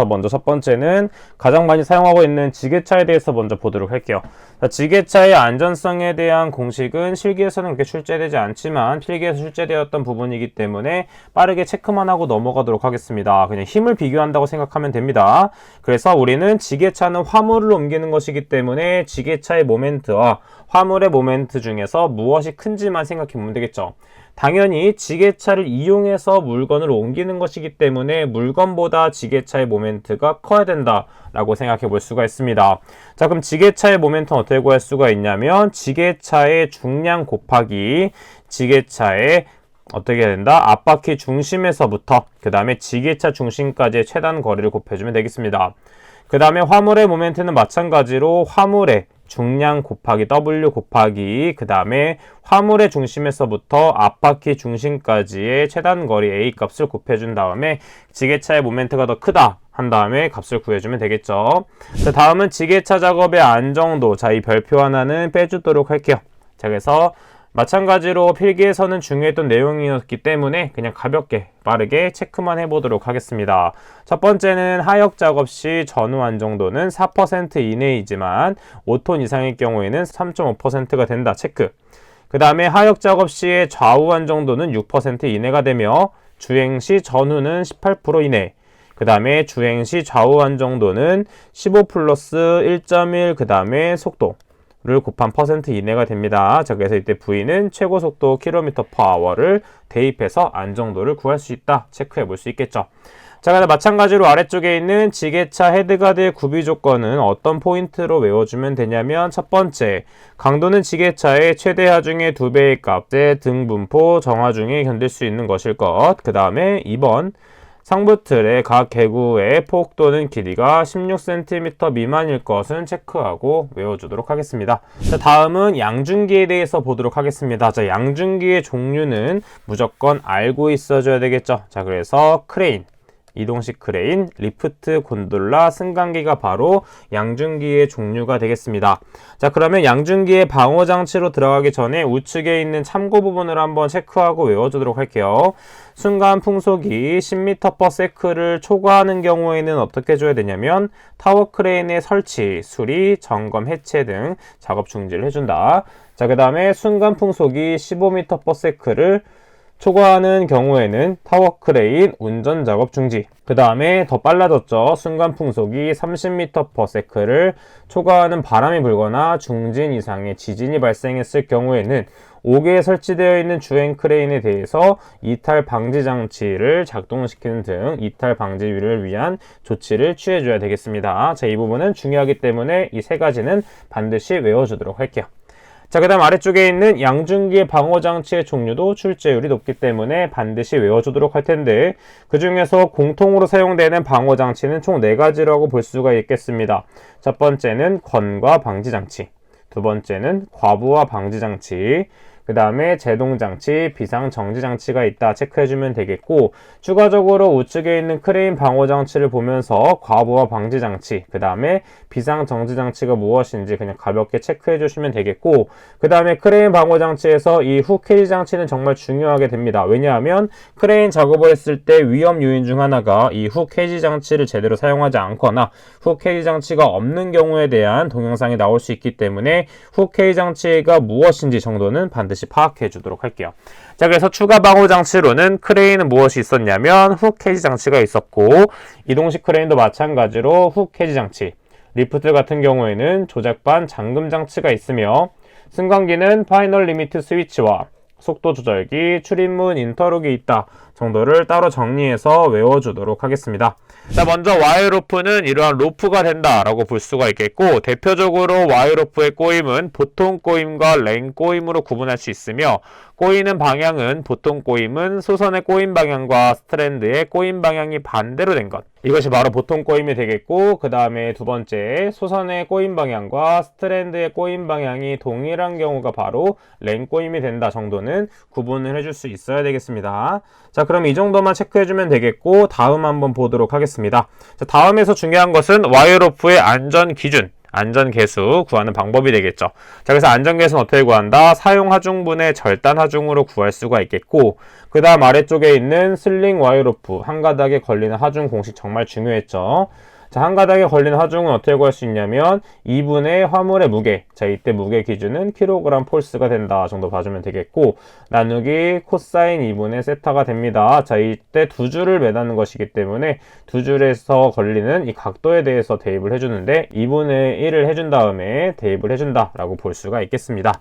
중에서 먼저 첫 번째는 가장 많이 사용하고 있는 지게차에 대해서 먼저 보도록 할게요. 자, 지게차의 안전성에 대한 공식은 실기에서는 그렇게 출제되지 않지만 필기에서 출제되었던 부분이기 때문에 빠르게 체크만 하고 넘어가도록 하겠습니다. 그냥 힘을 비교한다고 생각하면 됩니다. 그래서 우리는 지게차는 화물을 옮기는 것이기 때문에 지게차의 모멘트와 화물의 모멘트 중에서 무엇이 큰지만 생각해 보면 되겠죠. 당연히 지게차를 이용해서 물건을 옮기는 것이기 때문에 물건보다 지게차의 모멘트가 커야 된다라고 생각해 볼 수가 있습니다. 자, 그럼 지게차의 모멘트는 어떻게 구할 수가 있냐면 지게차의 중량 곱하기 지게차의 어떻게 된다? 앞바퀴 중심에서부터 그 다음에 지게차 중심까지의 최단 거리를 곱해주면 되겠습니다. 그 다음에 화물의 모멘트는 마찬가지로 화물의 중량 곱하기 W 곱하기 그 다음에 화물의 중심에서부터 앞바퀴 중심까지의 최단 거리 A 값을 곱해준 다음에 지게차의 모멘트가 더 크다 한 다음에 값을 구해주면 되겠죠. 자, 다음은 지게차 작업의 안정도. 자, 이 별표 하나는 빼주도록 할게요. 자, 그래서 마찬가지로 필기에서는 중요했던 내용이었기 때문에 그냥 가볍게 빠르게 체크만 해보도록 하겠습니다. 첫 번째는 하역 작업 시 전후 안정도는 4% 이내이지만 5톤 이상의 경우에는 3.5%가 된다. 체크. 그 다음에 하역 작업 시의 좌우 안정도는 6% 이내가 되며 주행 시 전후는 18% 이내. 그 다음에 주행 시 좌우 안정도는 15 플러스 1.1 그 다음에 속도. 를 곱한 퍼센트 이내가 됩니다. 자, 그래서 이때 V는 최고 속도 킬로미터 퍼 아워를 대입해서 안정도를 구할 수 있다. 체크해 볼 수 있겠죠. 자, 그다음 마찬가지로 아래쪽에 있는 지게차 헤드가드의 구비 조건은 어떤 포인트로 외워주면 되냐면 첫 번째, 강도는 지게차의 최대 하중의 두 배의 값의 등분포 정하중에 견딜 수 있는 것일 것. 그 다음에 2번, 상부 틀의 각 개구의 폭도는 길이가 16cm 미만일 것은 체크하고 외워주도록 하겠습니다. 자, 다음은 양중기에 대해서 보도록 하겠습니다. 자, 양중기의 종류는 무조건 알고 있어줘야 되겠죠. 자, 그래서 크레인, 이동식 크레인, 리프트, 곤돌라, 승강기가 바로 양중기의 종류가 되겠습니다. 자, 그러면 양중기의 방어 장치로 들어가기 전에 우측에 있는 참고 부분을 한번 체크하고 외워주도록 할게요. 순간 풍속이 10m/s를 초과하는 경우에는 어떻게 해줘야 되냐면 타워 크레인의 설치, 수리, 점검, 해체 등 작업 중지를 해준다. 자, 그 다음에 순간 풍속이 15m/s를 초과하는 경우에는 타워 크레인 운전 작업 중지. 그 다음에 더 빨라졌죠. 순간 풍속이 30m/s를 초과하는 바람이 불거나 중진 이상의 지진이 발생했을 경우에는 5개에 설치되어 있는 주행 크레인에 대해서 이탈 방지 장치를 작동시키는 등 이탈 방지를 위한 조치를 취해줘야 되겠습니다. 자, 이 부분은 중요하기 때문에 이 세 가지는 반드시 외워주도록 할게요. 자, 그 다음 아래쪽에 있는 양중기의 방어장치의 종류도 출제율이 높기 때문에 반드시 외워주도록 할 텐데, 그 중에서 공통으로 사용되는 방어장치는 총 4가지라고 볼 수가 있겠습니다. 첫 번째는 권과 방지장치, 두 번째는 과부하 방지장치, 그 다음에 제동장치, 비상정지장치가 있다 체크해주면 되겠고 추가적으로 우측에 있는 크레인 방어장치를 보면서 과부하 방지장치, 그 다음에 비상정지장치가 무엇인지 그냥 가볍게 체크해주시면 되겠고 그 다음에 크레인 방어장치에서 이 후케지 장치는 정말 중요하게 됩니다. 왜냐하면 크레인 작업을 했을 때 위험 요인 중 하나가 이 후케지 장치를 제대로 사용하지 않거나 후케지 장치가 없는 경우에 대한 동영상이 나올 수 있기 때문에 후케지 장치가 무엇인지 정도는 반드시 반드시 파악해 주도록 할게요. 자, 그래서 추가 방호 장치로는 크레인은 무엇이 있었냐면 훅 해지 장치가 있었고 이동식 크레인도 마찬가지로 훅 해지 장치, 리프트 같은 경우에는 조작반 잠금 장치가 있으며 승강기는 파이널 리미트 스위치와 속도 조절기, 출입문 인터룩이 있다 정도를 따로 정리해서 외워주도록 하겠습니다. 자, 먼저 와이 로프는 이러한 로프가 된다라고 볼 수가 있겠고 대표적으로 와이 로프의 꼬임은 보통 꼬임과 랭 꼬임으로 구분할 수 있으며 꼬이는 방향은 보통 꼬임은 소선의 꼬임 방향과 스트랜드의 꼬임 방향이 반대로 된 것. 이것이 바로 보통 꼬임이 되겠고 그 다음에 두 번째 소선의 꼬임 방향과 스트랜드의 꼬임 방향이 동일한 경우가 바로 랭 꼬임이 된다 정도는 구분을 해줄 수 있어야 되겠습니다. 자 그럼 이 정도만 체크해주면 되겠고 다음 한번 보도록 하겠습니다. 자, 다음에서 중요한 것은 와이어로프의 안전 기준 안전 개수 구하는 방법이 되겠죠. 자, 그래서 안전 개수는 어떻게 구한다? 사용 하중분의 절단 하중으로 구할 수가 있겠고, 그 다음 아래쪽에 있는 슬링 와이로프, 한 가닥에 걸리는 하중 공식 정말 중요했죠. 자, 한 가닥에 걸리는 하중은 어떻게 구할 수 있냐면 2분의 화물의 무게. 자, 이때 무게 기준은 킬로그램 폴스가 된다 정도 봐주면 되겠고 나누기 코사인 2분의 세타가 됩니다. 자, 이때 두 줄을 매다는 것이기 때문에 두 줄에서 걸리는 이 각도에 대해서 대입을 해주는데 2분의 1을 해준 다음에 대입을 해준다라고 볼 수가 있겠습니다.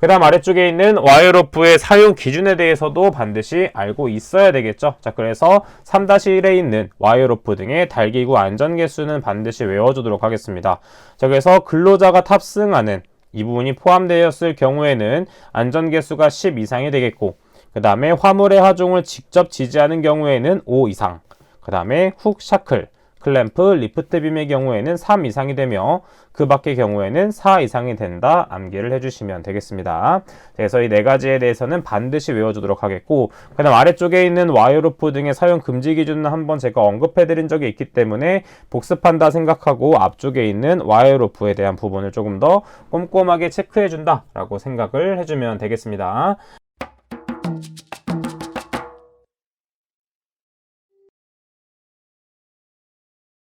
그 다음 아래쪽에 있는 와이어로프의 사용 기준에 대해서도 반드시 알고 있어야 되겠죠. 자, 그래서 3-1에 있는 와이어로프 등의 달기구 안전 개수는 반드시 외워주도록 하겠습니다. 자, 그래서 근로자가 탑승하는 이 부분이 포함되었을 경우에는 안전 개수가 10 이상이 되겠고, 그 다음에 화물의 하중을 직접 지지하는 경우에는 5 이상, 그 다음에 훅 샤클, 클램프, 리프트 빔의 경우에는 3 이상이 되며 그 밖의 경우에는 4 이상이 된다 암기를 해주시면 되겠습니다. 그래서 이 네 가지에 대해서는 반드시 외워주도록 하겠고 그 다음 아래쪽에 있는 와이어루프 등의 사용 금지 기준은 한번 제가 언급해드린 적이 있기 때문에 복습한다 생각하고 앞쪽에 있는 와이어루프에 대한 부분을 조금 더 꼼꼼하게 체크해준다 라고 생각을 해주면 되겠습니다.